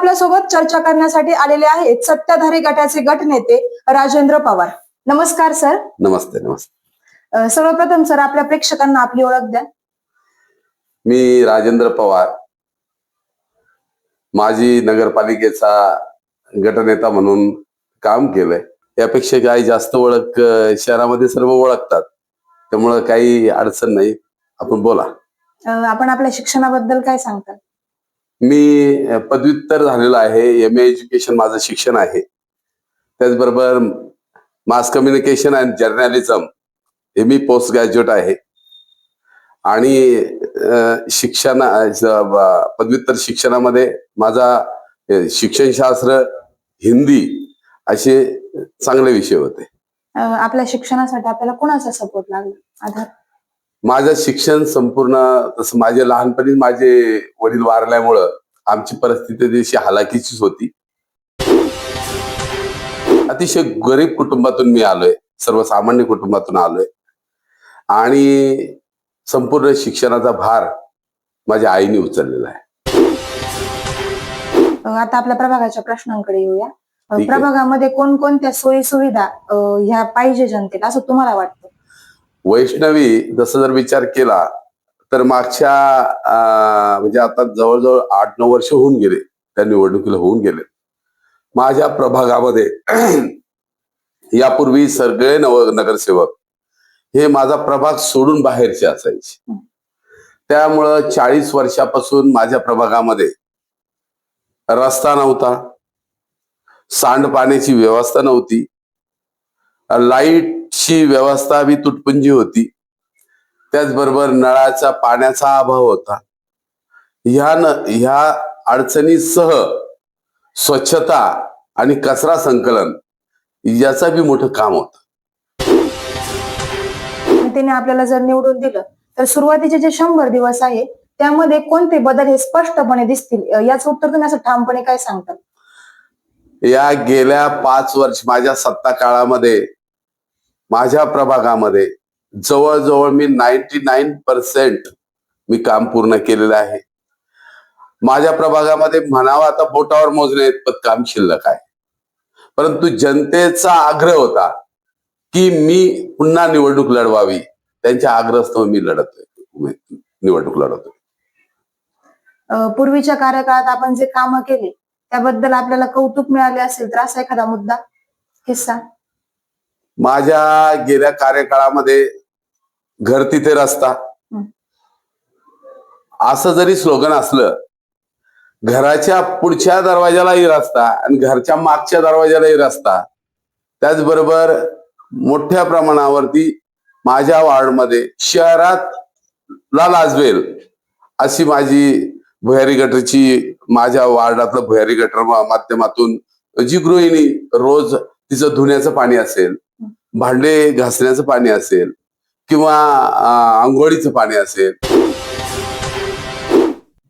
आपल्यासोबत चर्चा करण्यासाठी आलेले आहेत सत्ताधारी गटाचे गटनेते राजेंद्र पवार. नमस्कार सर. नमस्ते नमस्ते. सर्वप्रथम सर आपल्या प्रेक्षकांना आपली ओळख द्या. मी राजेंद्र पवार माजी नगरपालिकेचा गटनेता म्हणून काम केलंय. यापेक्षा काही जास्त ओळख शहरामध्ये सर्व ओळखतात. त्यामुळं काही अडचण नाही. आपण बोला. आपण आपल्या शिक्षणाबद्दल काय सांगता? मी पदव्युत्तर झालेलो आहे एम ए एज्युकेशन माझं शिक्षण आहे. त्याचबरोबर मास कम्युनिकेशन अँड जर्नलिझम हे मी पोस्ट ग्रॅज्युएट आहे. आणि शिक्षण पदव्युत्तर शिक्षणामध्ये माझा शिक्षणशास्त्र हिंदी असे चांगले विषय होते. आपल्या शिक्षणासाठी आपल्याला कोणाचा सपोर्ट लागला? आधार? माझं शिक्षण संपूर्ण तसं माझे लहानपणी माझे वडील वारल्यामुळं आमची परिस्थिती तशी हालाकीचीच होती. अतिशय गरीब कुटुंबातून मी आलोय. सर्वसामान्य कुटुंबातून आलोय. आणि संपूर्ण शिक्षणाचा भार माझ्या आईने उचललेला आहे. आता आपल्या प्रभागाच्या प्रश्नांकडे येऊया. अ, ठीक आहे. प्रभागामध्ये कोणकोणत्या सोयी सुविधा ह्या पाहिजे जनतेला असं तुम्हाला वाटतं? वैष्णवी जसं जर विचार केला तर मागच्या म्हणजे आता जवळजवळ आठ नऊ वर्ष होऊन गेले त्या निवडणुकीला होऊन गेले. माझ्या प्रभागामध्ये यापूर्वी सगळे नव नगरसेवक हे माझा प्रभाग सोडून बाहेरचे असायचे. त्यामुळं चाळीस वर्षापासून माझ्या प्रभागामध्ये रस्ता नव्हता. सांडपाण्याची व्यवस्था नव्हती. लाईटची व्यवस्था बी तुटपुंजी होती. त्याचबरोबर नळाचा पाण्याचा अभाव होता. ह्या न ह्या अडचणीसह स्वच्छता आणि कचरा संकलन याचा बी मोठं काम होतं. जनतेने आपल्याला जर निवडून दिलं तर सुरुवातीचे जे शंभर दिवस आहे त्यामध्ये कोणते बदल हे स्पष्टपणे दिसतील? याचं उत्तर तुम्ही असं ठामपणे काय सांगता? या गेल्या पाच वर्ष माझ्या सत्ता काळामध्ये माझ्या प्रभागामध्ये जवळजवळ मी नाईन्टी नाईन पर्सेंट मी काम पूर्ण केलेलं आहे. माझ्या प्रभागामध्ये म्हणावं आता बोटावर मोजणे इतपत काम शिल्लक आहे. परंतु जनतेचा आग्रह होता की मी पुन्हा निवडणूक लढवावी. त्यांच्या आग्रहस्तव मी लढतोय निवडणूक लढवतोय पूर्वीच्या कार्यकाळात आपण जे कामं केली त्याबद्दल आपल्याला कौतुक मिळाले असेल तर असा एखादा मुद्दा किस्सा? माझ्या गेल्या कार्यकाळामध्ये घर तिथे रस्ता. असं जरी स्लोगन असलं घराच्या पुढच्या दरवाजालाही रस्ता आणि घरच्या मागच्या दरवाजालाही रस्ता त्याचबरोबर मोठ्या प्रमाणावरती माझ्या वार्डमध्ये शहरात ला लाजवेल अशी माझी भुयारी गटरची माझ्या वार्डातलं भुयारी गटर माध्यमातून जी गृहिणी रोज तिचं धुण्याचं पाणी असेल भांडे घासण्याचं पाणी असेल किंवा आंघोळीचं पाणी असेल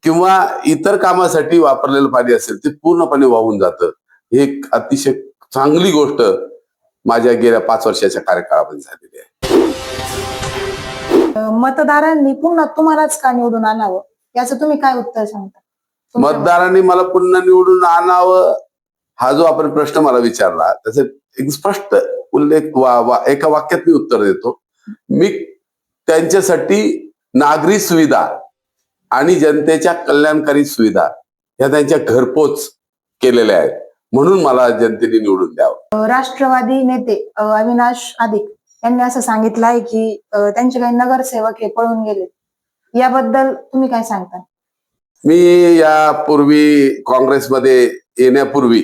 किंवा इतर कामासाठी वापरलेलं पाणी असेल ते पूर्णपणे वाहून जातं. ही एक अतिशय चांगली गोष्ट माझ्या गेल्या पाच वर्षाच्या कार्यकाळामध्ये झालेली आहे. मतदारांनी पुन्हा तुम्हालाच का निवडून आणावं? याचं तुम्ही काय उत्तर सांगता? मतदारांनी मला पुन्हा निवडून आणावं हा जो आपण प्रश्न मला विचारला त्याचा एक स्पष्ट उल्लेख वा- वा- एका वाक्यात मी उत्तर देतो. मी त्यांच्यासाठी नागरी सुविधा आणि जनतेच्या कल्याणकारी सुविधा ह्या त्यांच्या घरपोच केलेल्या आहेत. म्हणून मला जनतेने निवडून द्यावं. राष्ट्रवादी नेते अविनाश आदिक यांनी असं सांगितलं आहे की त्यांचे काही नगरसेवक हे पळून गेले. याबद्दल तुम्ही काय सांगता मी यापूर्वी काँग्रेसमध्ये येण्यापूर्वी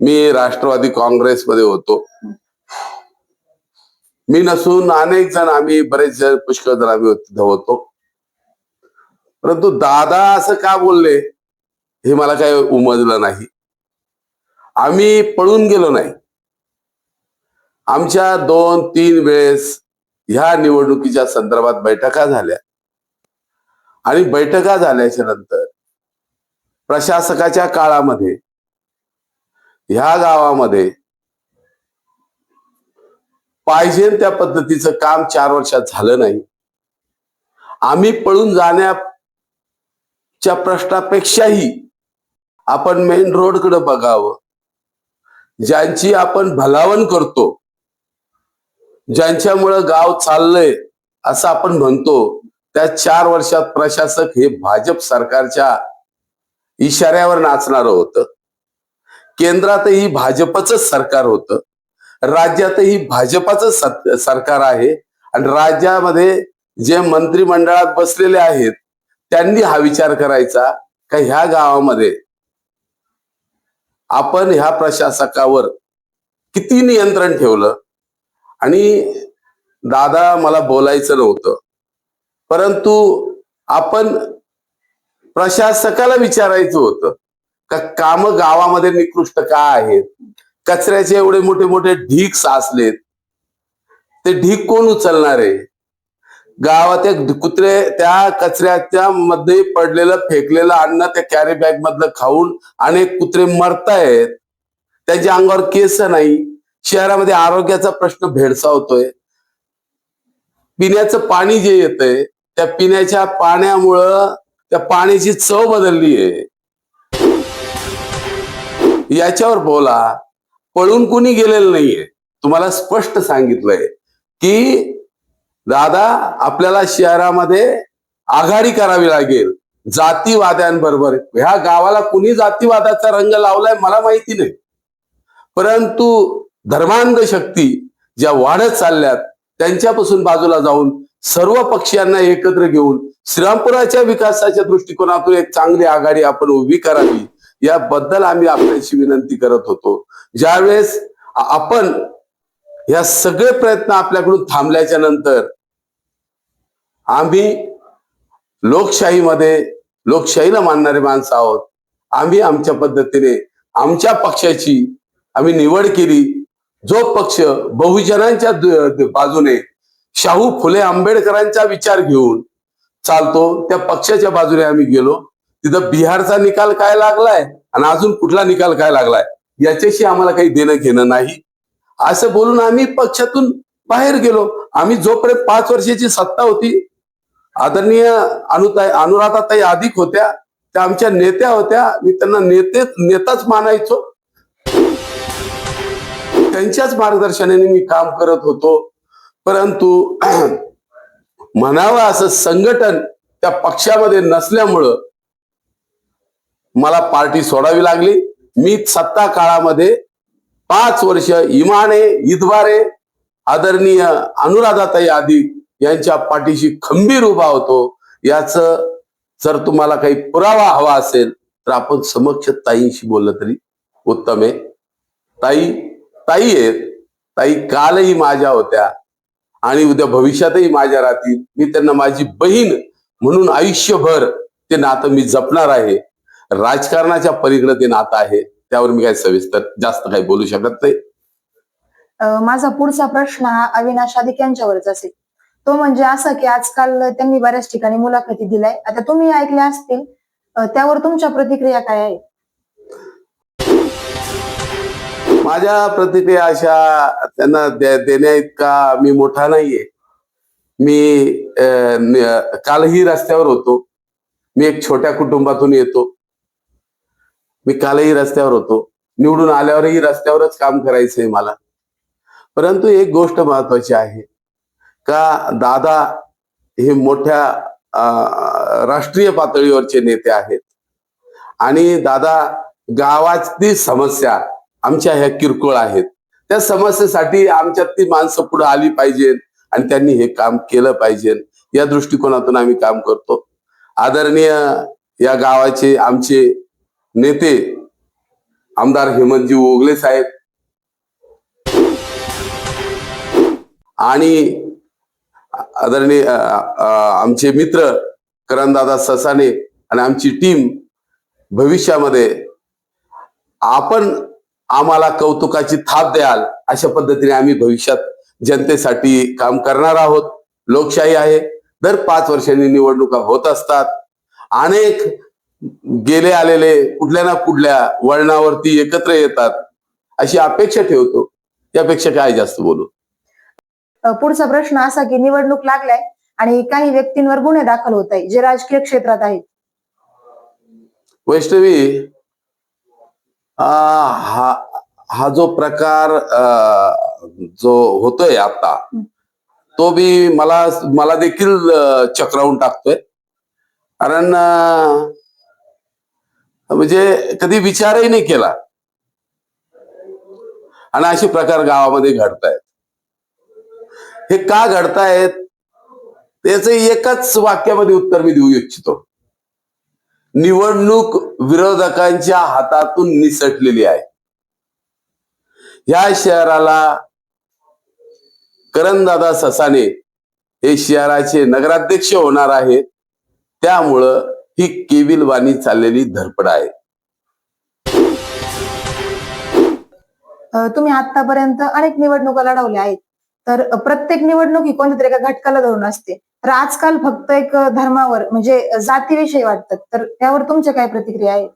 मी राष्ट्रवादी काँग्रेसमध्ये होतो. मी नसून अनेक जण आम्ही बरेच जण पुष्कळ जण आम्ही धवतो. परंतु दादा असं का बोलले हे मला काही उमजलं नाही. आम्ही पळून गेलो नाही. आमच्या दोन तीन वेळेस ह्या निवडणुकीच्या संदर्भात बैठका झाल्या. आणि बैठका झाल्याच्यानंतर प्रशासकाच्या काळामध्ये ह्या गावामध्ये पाहिजे त्या पद्धतीचं काम चार वर्षात झालं नाही. आम्ही पळून जाण्याच्या प्रश्नापेक्षाही आपण मेन रोडकडे बघावं. ज्यांची आपण भलावण करतो ज्यांच्यामुळं गाव चाललंय असं आपण म्हणतो त्या चार वर्षात प्रशासक हे भाजप सरकारच्या इशाऱ्यावर नाचणारं होतं. केंद्रातही भाजपच सरकार होतं. राज्यातही भाजपाचं सरकार आहे. आणि राज्यामध्ये जे मंत्रिमंडळात बसलेले आहेत त्यांनी हा विचार करायचा का ह्या गावामध्ये आपण ह्या प्रशासकावर किती नियंत्रण ठेवलं? आणि दादा मला बोलायचं नव्हतं. परंतु आपण प्रशासकाला विचारायचं होतं का काम गावामध्ये निकृष्ट का आहेत? कचऱ्याचे एवढे मोठे मोठे ढीक साचलेत. ते ढीक कोण उचलणार आहे? गावात एक कुत्रे त्या कचऱ्याच्या मध्ये पडलेलं फेकलेलं अन्न त्या कॅरी बॅग मधलं खाऊन अनेक कुत्रे मरतायत. त्यांच्या अंगावर केस नाही. शहरामध्ये आरोग्याचा प्रश्न भेडसावतोय. पिण्याचं पाणी जे येतंय त्या पिण्याच्या पाण्यामुळं त्या पाण्याची चव बदलली आहे याच्यावर बोला. पळून कुणी गेलेलं नाहीये. तुम्हाला स्पष्ट सांगितलंय की दादा आपल्याला शहरामध्ये आघाडी करावी लागेल. जातीवाद्यांबरोबर. ह्या गावाला कुणी जातीवादाचा रंग लावलाय मला माहिती नाही. परंतु धर्मांध शक्ती ज्या वाढत चालल्यात त्यांच्यापासून बाजूला जाऊन सर्व पक्षांना एकत्र घेऊन श्रीरामपुराच्या विकासाच्या दृष्टिकोनातून एक चांगली आघाडी आपण उभी करावी याबद्दल आम्ही आपल्याशी विनंती करत होतो. ज्यावेळेस आपण या सगळे प्रयत्न आपल्याकडून थांबल्याच्या नंतर आम्ही लोकशाहीमध्ये लोकशाहीला मानणारे माणसं आहोत. आम्ही आमच्या पद्धतीने आमच्या पक्षाची आम्ही निवड केली. जो पक्ष बहुजनांच्या बाजूने शाहू फुले आंबेडकरांचा विचार घेऊन चालतो त्या पक्षाच्या बाजूने आम्ही गेलो. तिथं बिहारचा निकाल काय लागलाय? आणि अजून कुठला निकाल काय लागलाय? याच्याशी आम्हाला काही देणं घेणं नाही. असं बोलून आम्ही पक्षातून बाहेर गेलो. आम्ही जोपर्यंत पाच वर्षाची सत्ता होती आदरणीय अनुताई अनुराधाताई अधिक होत्या त्या आमच्या नेत्या होत्या. मी त्यांना नेते नेताच मानायचो. त्यांच्याच मार्गदर्शनाने मी काम करत होतो. परंतु म्हणावं असं संघटन त्या पक्षामध्ये नसल्यामुळं मला पार्टी सोडावी लागली. मी सत्ता काळामध्ये पाच वर्ष इमाने इद्वारे आदरणीय अनुराधाताई आदी यांच्या पाठीशी खंबीर उभा होतो. याच जर तुम्हाला काही पुरावा हवा असेल तर आपण समक्ष ताईंशी बोललं तरी उत्तम आहे. ताई ताई आहेत. ताई कालही माझ्या होत्या आणि उद्या भविष्यातही माझ्या राहतील. मी त्यांना माझी बहीण म्हणून आयुष्यभर ते नातं मी जपणार आहे. राजकारणाच्या पलीकडे ते नातं आहे त्यावर मी काही सविस्तर जास्त काही बोलू शकत नाही. माझा पुढचा प्रश्न हा अविनाश आदिक यांच्यावरच असेल. तो म्हणजे असा की आजकाल त्यांनी बऱ्याच ठिकाणी मुलाखती दिलाय आता तुम्ही ऐकल्या असतील त्यावर तुमच्या प्रतिक्रिया काय आहे माझ्या प्रतिक्रिया अशा त्यांना देण्या इतका मी मोठा नाहीये. मी कालही रस्त्यावर होतो. मी एक छोट्या कुटुंबातून येतो. मी कालही रस्त्यावर होतो. निवडून आल्यावरही रस्त्यावरच काम करायचंय मला. परंतु एक गोष्ट महत्वाची आहे. का दादा हे मोठ्या राष्ट्रीय पातळीवरचे नेते आहेत. आणि दादा गावातली समस्या आमच्या ह्या किरकोळ आहेत. त्या समस्येसाठी आमच्यात ती माणसं पुढे आली पाहिजे आणि त्यांनी हे काम केलं पाहिजे या दृष्टिकोनातून आम्ही काम करतो. आदरणीय या गावाचे आमचे नेते आमदार हेमंतजी ओगले साहेब आणि आदरणीय आमचे मित्र करणदादा ससाने आणि आमची टीम भविष्यामध्ये आपण आम्हाला कौतुकाची थाप द्याल अशा पद्धतीने आम्ही भविष्यात जनतेसाठी काम करणार आहोत. लोकशाही आहे. दर पाच वर्षांनी निवडणुका होत असतात. अनेक गेले आलेले कुठल्या ना कुठल्या वळणावरती एकत्र येतात अशी अपेक्षा ठेवतो. यापेक्षा काय जास्त बोलू? पुढचा प्रश्न असा की निवडणूक लागलाय आणि काही व्यक्तींवर गुन्हे दाखल होत आहे जे राजकीय क्षेत्रात आहेत. वैष्णवी हा हा जो प्रकार जो होतोय आता. तो बी मला मला देखील चक्रावून टाकतोय. कारण म्हणजे कधी विचारही नाही केला. आणि असे प्रकार गावामध्ये घडतायत. हे का घडतायत? त्याच एकच वाक्यामध्ये उत्तर मी देऊ इच्छितो. निवडणूक विरोधकांच्या हातातून निसटलेली आहे. या शहराला करणदादा ससाने हे शहराचे नगराध्यक्ष होणार आहेत. त्यामुळं ही केविलवाणी चाललेली धडपड आहे. तुम्ही आतापर्यंत अनेक निवडणुका लढवल्या आहेत. तर प्रत्येक निवडणूक ही कोणत्या तरी एका घटकाला धरून असते. तर आजकाल फक्त एक धर्मावर म्हणजे जातीविषयी वाटतात तर त्यावर तुमच्या काय प्रतिक्रिया आहे?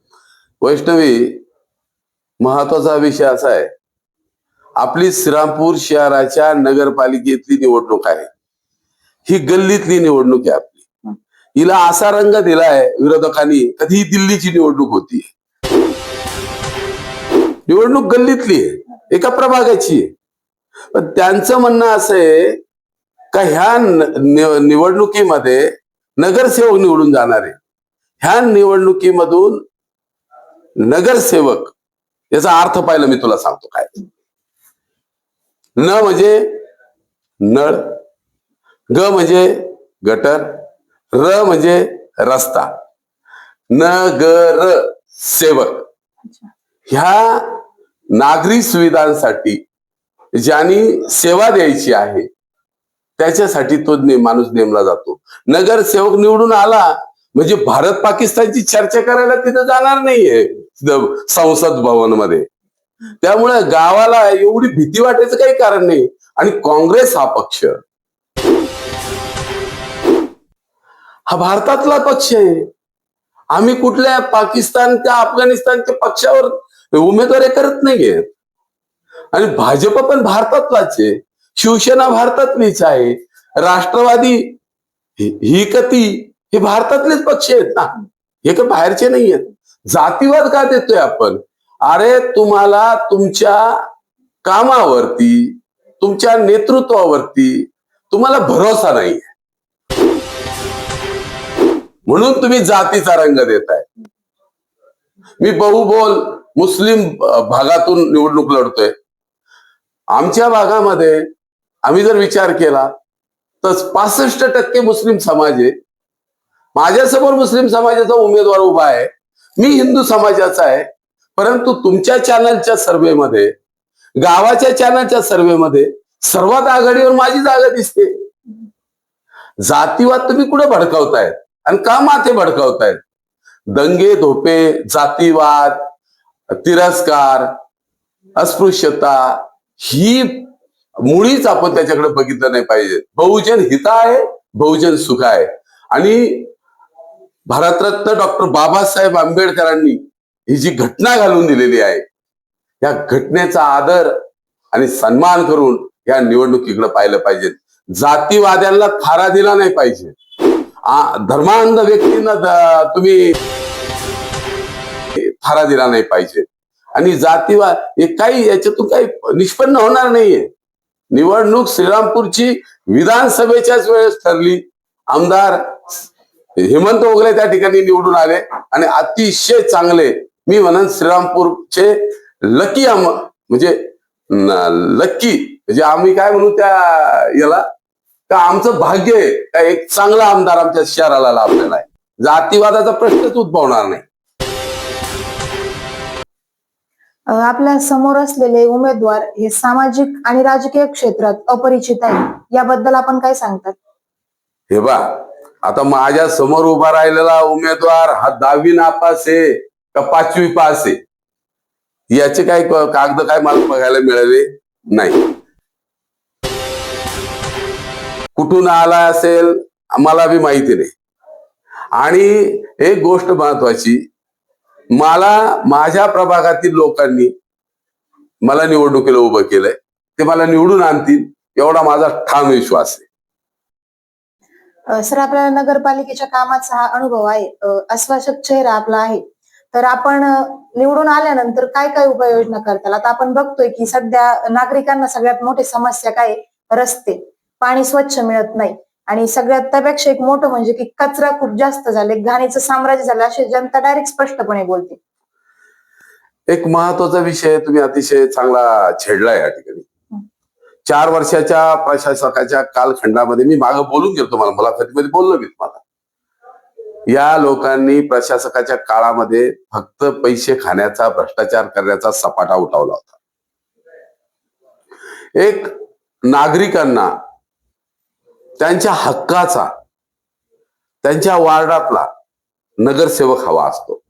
वैष्णवी महत्त्वाचा विषय असा आहे. आपली श्रीरामपूर शहराच्या नगरपालिकेतली निवडणूक आहे. ही गल्लीतली निवडणूक आहे. हिला असा रंग दिलाय विरोधकांनी कधी दिल्लीची निवडणूक होती निवडणूक गल्लीतली आहे एका प्रभागाची पण त्यांचं म्हणणं असं आहे का ह्या निवडणुकीमध्ये नगरसेवक निवडून जाणार आहे. ह्या निवडणुकीमधून नगरसेवक याचा अर्थ पाहिला मी तुला सांगतो काय. न म्हणजे नळ ग म्हणजे गटर र म्हणजे रस्ता. न ग र सेवक. ह्या नागरी सुविधांसाठी ज्यांनी सेवा द्यायची आहे त्याच्यासाठी तो ने- माणूस नेमला जातो. नगरसेवक निवडून आला म्हणजे भारत पाकिस्तानची चर्चा करायला तिथं जाणार नाहीये संसद भवनमध्ये त्यामुळे गावाला एवढी भीती वाटायचं काही कारण नाही. आणि काँग्रेस हा पक्ष हा भारतातला पक्ष आहे. आम्ही कुठल्या पाकिस्तान त्या अफगाणिस्तानच्या पक्षावर उमेदवारी करत नाहीये. आणि भाजप पण भारतातलाच आहे. शिवसेना भारतातलीच आहे. राष्ट्रवादी ही कती हे भारतातलेच पक्ष आहेत ना. हे तर बाहेरचे नाही आहेत जातीवाद का देतोय आपण? अरे तुम्हाला तुमच्या कामावरती तुमच्या नेतृत्वावरती तुम्हाला भरोसा नाही म्हणून तुम्ही जातीचा रंग देताय. मी बहुबोल मुस्लिम भागातून निवडणूक लढतोय. आमच्या भागामध्ये आम्ही जर विचार केला तर पासष्ट टक्के मुस्लिम समाज आहे. माझ्यासमोर मुस्लिम समाजाचा उमेदवार उभा आहे. मी हिंदू समाजाचा आहे. परंतु तुमच्या चॅनलच्या सर्व्हेमध्ये गावाच्या चॅनलच्या सर्व्हेमध्ये सर्वात आघाडीवर माझी जागा दिसते. जातीवाद तुम्ही कुठे भडकावतायत? आणि का माथे भडकावतायत. दंगे धोपे जातीवाद तिरस्कार अस्पृश्यता ही मुळीच आपण त्याच्याकडे बघितलं नाही पाहिजे. बहुजन हित आहे बहुजन सुख आहे. आणि भारतरत्न डॉक्टर बाबासाहेब आंबेडकरांनी ही जी घटना घालून दिलेली आहे या घटनेचा आदर आणि सन्मान करून या निवडणुकीकडे पाहिलं पाहिजे. जातीवाद्यांना थारा दिला नाही पाहिजे. धर्मांध व्यक्तींना तुम्ही थारा दिला नाही पाहिजे. आणि जातीवाद हे काही याच्यातून काही निष्पन्न होणार नाहीये. निवडणूक श्रीरामपूरची विधानसभेच्याच वेळेस ठरली. आमदार हेमंत ओगले त्या ठिकाणी निवडून आले आणि अतिशय चांगले मी म्हणन श्रीरामपूरचे लकी आम म्हणजे लक्की म्हणजे आम्ही काय म्हणू त्या याला? का आमचं भाग्य आहे का एक चांगला आमदार आमच्या शहराला लाभलेला आहे जातीवादाचा प्रश्नच उद्भवणार नाही. अ, आपल्यासमोर असलेले उमेदवार हे सामाजिक आणि राजकीय क्षेत्रात अपरिचित आहे याबद्दल आपण काय सांगतात? हे बा आता माझ्यासमोर उभा राहिलेला उमेदवार हा दहावी नापास आहे का पाचवी पास आहे? याचे काय क- कागद काय मला बघायला मिळाले नाही. कुठून आला असेल मला बी माहिती नाही. आणि एक गोष्ट महत्वाची मला माझ्या प्रभागातील लोकांनी मला निवडणुकीला उभं केलंय. ते मला निवडून आणतील एवढा माझा ठाम विश्वास आहे. सर आपल्याला नगरपालिकेच्या कामाचा हा अनुभव आहे. अस्वाशक आश्वासक चेहरा आपला आहे. तर आपण निवडून आल्यानंतर काय काय उपाययोजना करताल? आता आपण बघतोय की सध्या नागरिकांना सगळ्यात मोठी समस्या काय रस्ते. पाणी स्वच्छ मिळत नाही. आणि सगळ्यात त्यापेक्षा एक मोठं म्हणजे की कचरा खूप जास्त झाले. घाणीचं साम्राज्य झालं अशी जनता डायरेक्ट स्पष्टपणे बोलते. एक महत्त्वाचा विषय तुम्ही अतिशय चांगला छेडला या ठिकाणी. चार वर्षाच्या प्रशासकाच्या कालखंडामध्ये मी मागं बोलून गेलो तुम्हाला मुलाखतीमध्ये बोललो मी तुम्हाला. या लोकांनी प्रशासकाच्या काळामध्ये फक्त पैसे खाण्याचा भ्रष्टाचार करण्याचा सपाटा उठवला होता. एक नागरिकांना त्यांच्या हक्काचा त्यांच्या वार्डातला नगरसेवक हवा असतो.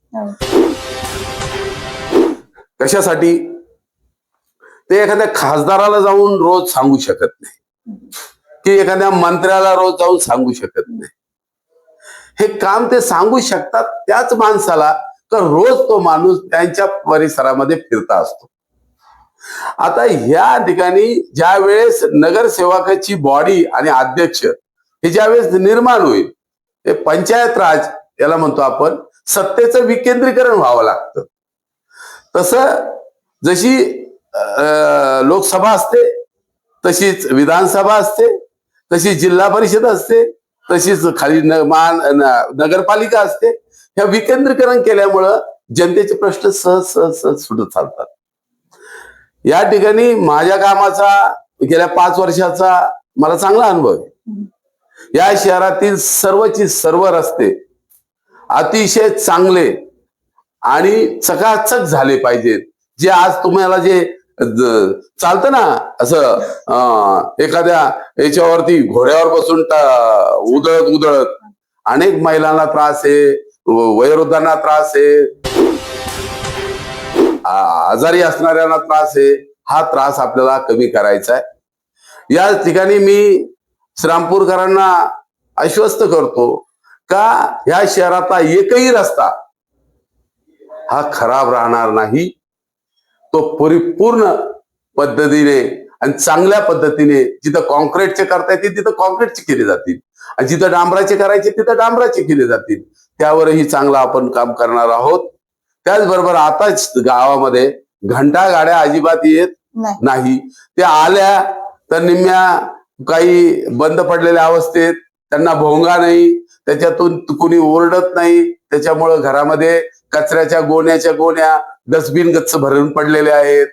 कशासाठी? ते एखाद्या खासदाराला जाऊन रोज सांगू शकत नाही. की एखाद्या मंत्र्याला रोज जाऊन सांगू शकत नाही. हे काम ते सांगू शकतात त्याच माणसाला तर रोज तो माणूस त्यांच्या परिसरामध्ये फिरता असतो. आता ह्या ठिकाणी ज्या वेळेस नगरसेवकाची बॉडी आणि अध्यक्ष हे ज्यावेळेस निर्माण होईल हे पंचायत राज याला म्हणतो आपण सत्तेचं विकेंद्रीकरण व्हावं लागतं. तसं जशी लोकसभा असते तशीच विधानसभा असते तशी जिल्हा परिषद असते तशीच खाली न- महान नगरपालिका असते ह्या विकेंद्रीकरण केल्यामुळं जनतेचे प्रश्न सहज सहज सहज सुटत चालतात. या ठिकाणी माझ्या कामाचा गेल्या पाच वर्षाचा मला चांगला अनुभव आहे. या शहरातील सर्वची सर्व रस्ते अतिशय चांगले आणि चकाचक झाले पाहिजेत. जे आज तुम्हाला जे चालतं ना असं एखाद्या याच्यावरती घोड्यावर बसून उधळत उधळत अनेक महिलांना त्रास आहे वयोवृद्धांना त्रास आहे. आजारी असणाऱ्यांना त्रास आहे हा त्रास आपल्याला कमी करायचा आहे. या ठिकाणी मी श्रामपूरकरांना आश्वस्त करतो का ह्या शहरातला एकही रस्ता हा खराब राहणार नाही. तो परिपूर्ण पद्धतीने आणि चांगल्या पद्धतीने जिथं कॉन्क्रीटचे करता येतील तिथं कॉन्क्रीटचे केले जातील. आणि जिथं डांबराचे करायचे तिथं डांबराचे केले जातील. त्यावरही चांगलं आपण काम करणार आहोत. त्याचबरोबर आताच गावामध्ये घंटा गाड्या अजिबात येत नाही. त्या आल्या तर निम्म्या काही बंद पडलेल्या अवस्थेत त्यांना भोंगा नाही त्याच्यातून कुणी ओरडत नाही त्याच्यामुळं घरामध्ये कचऱ्याच्या गोण्याच्या गोण्या डस्टबिन गच्च भरून पडलेले आहेत.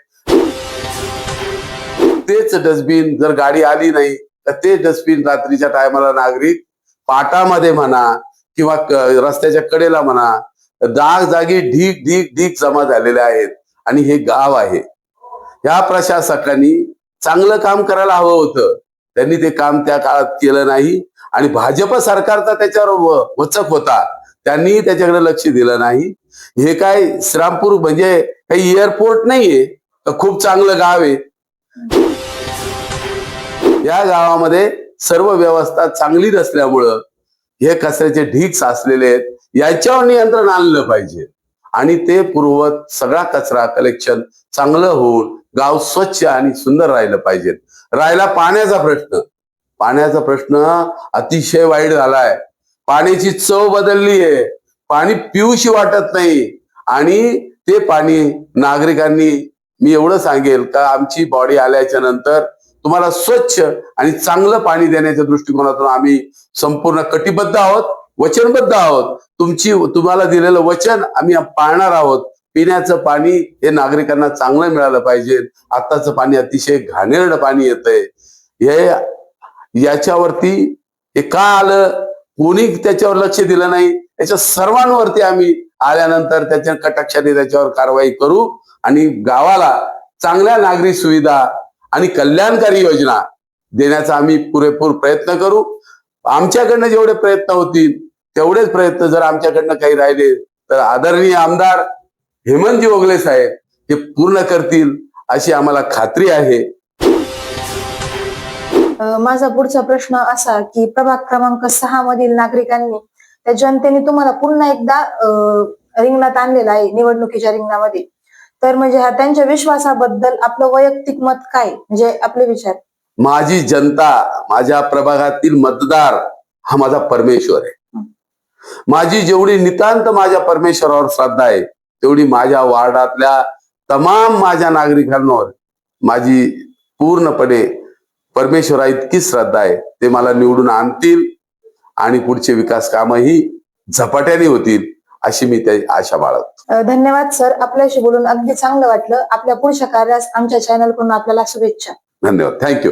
तेच डस्टबिन जर गाडी आली नाही तर ते डस्टबिन रात्रीच्या टायमाला नागरिक पाटामध्ये म्हणा किंवा रस्त्याच्या कडेला म्हणा दाग जागी ढीक ढीक ढीक जमा झालेले आहेत. आणि हे गाव आहे. या प्रशासकांनी चांगलं काम करायला हवं होतं. त्यांनी ते काम त्या काळात केलं नाही. आणि भाजप सरकारचा त्याच्यावर वचक होता. त्यांनी त्याच्याकडे लक्ष दिलं नाही. हे काय श्रामपूर म्हणजे काही एअरपोर्ट नाहीये? तर खूप चांगलं गाव आहे. या गावामध्ये सर्व व्यवस्था चांगली नसल्यामुळं हे कचऱ्याचे ढीक साचलेले आहेत. याच्यावर नियंत्रण आणलं पाहिजे. आणि ते पूर्वत सगळा कचरा कलेक्शन चांगलं होऊन गाव स्वच्छ आणि सुंदर राहिलं पाहिजे राहिला पाण्याचा प्रश्न. पाण्याचा प्रश्न अतिशय वाईट झालाय. पाण्याची चव बदलली आहे पाणी पिऊशी वाटत नाही. आणि ते पाणी नागरिकांनी मी एवढं सांगेल का आमची बॉडी आल्याच्यानंतर तुम्हाला स्वच्छ आणि चांगलं पाणी देण्याच्या दृष्टिकोनातून आम्ही संपूर्ण कटिबद्ध आहोत वचनबद्ध आहोत. तुमची तुम्हाला दिलेलं वचन आम्ही पाळणार आहोत. पिण्याचं पाणी हे नागरिकांना चांगलं मिळालं पाहिजे. आताचं पाणी अतिशय घाणेरडं पाणी येतंय. हे याच्यावरती हे का आलं कोणी त्याच्यावर लक्ष दिलं नाही. याच्या सर्वांवरती आम्ही आल्यानंतर त्याच्या कटाक्षाने त्याच्यावर कारवाई करू आणि गावाला चांगल्या नागरी सुविधा आणि कल्याणकारी योजना देण्याचा आम्ही पुरेपूर प्रयत्न करू. आमच्याकडनं जेवढे प्रयत्न होतील तेवढेच प्रयत्न जर आमच्याकडनं काही राहिले तर आदरणीय आमदार हेमंतजी ओगले साहेब हे पूर्ण करतील अशी आम्हाला खात्री आहे. माझा पुढचा प्रश्न असा की प्रभाग क्रमांक सहा मधील नागरिकांनी त्या जनतेने तुम्हाला पुन्हा एकदा रिंगणात आणलेलं आहे निवडणुकीच्या रिंगणामध्ये. तर म्हणजे हा त्यांच्या विश्वासाबद्दल आपलं वैयक्तिक मत काय? म्हणजे आपले विचार. माझी जनता माझ्या प्रभागातील मतदार हा माझा परमेश्वर आहे. माझी जेवढी नितांत माझ्या परमेश्वरावर श्रद्धा आहे तेवढी माझ्या वार्डातल्या तमाम माझ्या नागरिकांवर माझी पूर्णपणे परमेश्वरा इतकी श्रद्धा आहे ते मला निवडून आणतील आणि पुढचे विकास कामही झपाट्याने होतील अशी मी त्या आशा बाळगतो. धन्यवाद सर. आपल्याशी बोलून अगदी चांगलं वाटलं. आपल्या पुढच्या कार्यास आमच्या चॅनलकडून आपल्याला शुभेच्छा. धन्यवाद. थँक्यू